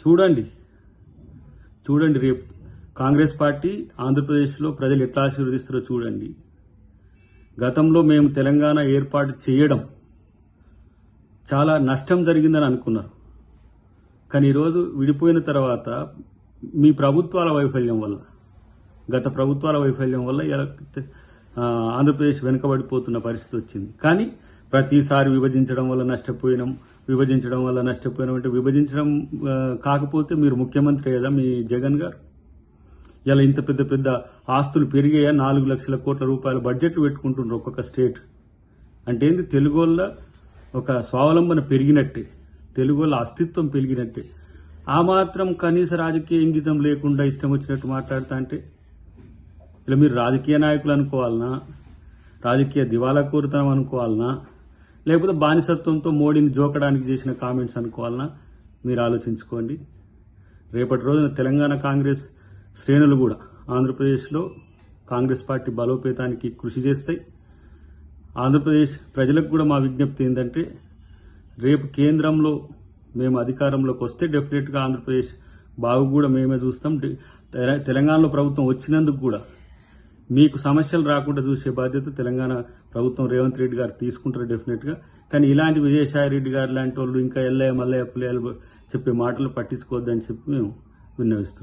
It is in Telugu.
చూడండి. చూడండి రేపు కాంగ్రెస్ పార్టీ ఆంధ్రప్రదేశ్లో ప్రజలు ఎట్లా ఆశీర్వదిస్తారో చూడండి. గతంలో మేము తెలంగాణ ఏర్పాటు చేయడం చాలా నష్టం జరిగిందని అనుకున్నారు. కానీ ఈరోజు విడిపోయిన తర్వాత మీ ప్రభుత్వాల వైఫల్యం వల్ల గత ప్రభుత్వాల వైఫల్యం వల్ల ఇలా ఆంధ్రప్రదేశ్ వెనుకబడిపోతున్న పరిస్థితి వచ్చింది. కానీ ప్రతిసారి విభజించడం వల్ల నష్టపోయినాం. విభజించడం వల్ల నష్టపోయినాం అంటే విభజించడం కాకపోతే మీరు ముఖ్యమంత్రి కదా మీ జగన్ గారు? ఇలా ఇంత పెద్ద పెద్ద ఆస్తులు పెరిగాయా? నాలుగు లక్షల కోట్ల రూపాయల బడ్జెట్లు పెట్టుకుంటున్నారు ఒక్కొక్క స్టేట్. అంటే ఏంది? తెలుగు వాళ్ళ ఒక స్వావలంబన పెరిగినట్టే. తెలుగు అస్తిత్వం పెరిగినట్టే. ఆ మాత్రం కనీస రాజకీయ ఇంగితం లేకుండా ఇష్టం వచ్చినట్టు మాట్లాడుతా అంటే ఇలా మీరు రాజకీయ నాయకులు అనుకోవాలనా? రాజకీయ దివాలా కోరుతాం అనుకోవాలనా? లేకపోతే బానిసత్వంతో మోడీని జోకడానికి చేసిన కామెంట్స్ అనుకోవాలన మీరు ఆలోచించుకోండి. రేపటి రోజున తెలంగాణ కాంగ్రెస్ శ్రేణులు కూడా ఆంధ్రప్రదేశ్లో కాంగ్రెస్ పార్టీ బలోపేతానికి కృషి చేస్తాయి. ఆంధ్రప్రదేశ్ ప్రజలకు కూడా మా విజ్ఞప్తి ఏంటంటే రేపు కేంద్రంలో మేము అధికారంలోకి వస్తే డెఫినెట్గా ఆంధ్రప్రదేశ్ బాగు కూడా మేమే చూస్తాం. తెల- తెలంగాణలో ప్రభుత్వం వచ్చినందుకు కూడా మీకు సమస్యలు రాకుండా చూసే బాధ్యత తెలంగాణ ప్రభుత్వం రేవంత్ రెడ్డి గారు తీసుకుంటారు డెఫినెట్గా కానీ ఇలాంటి విజయసాయి రెడ్డి గారు లాంటి వాళ్ళు ఇంకా ఎల్లయ్య మల్లయ్య పుల్లయ్య చెప్పే మాటలు పట్టించుకోవద్దని చెప్పి మేము విన్నవిస్తున్నాం.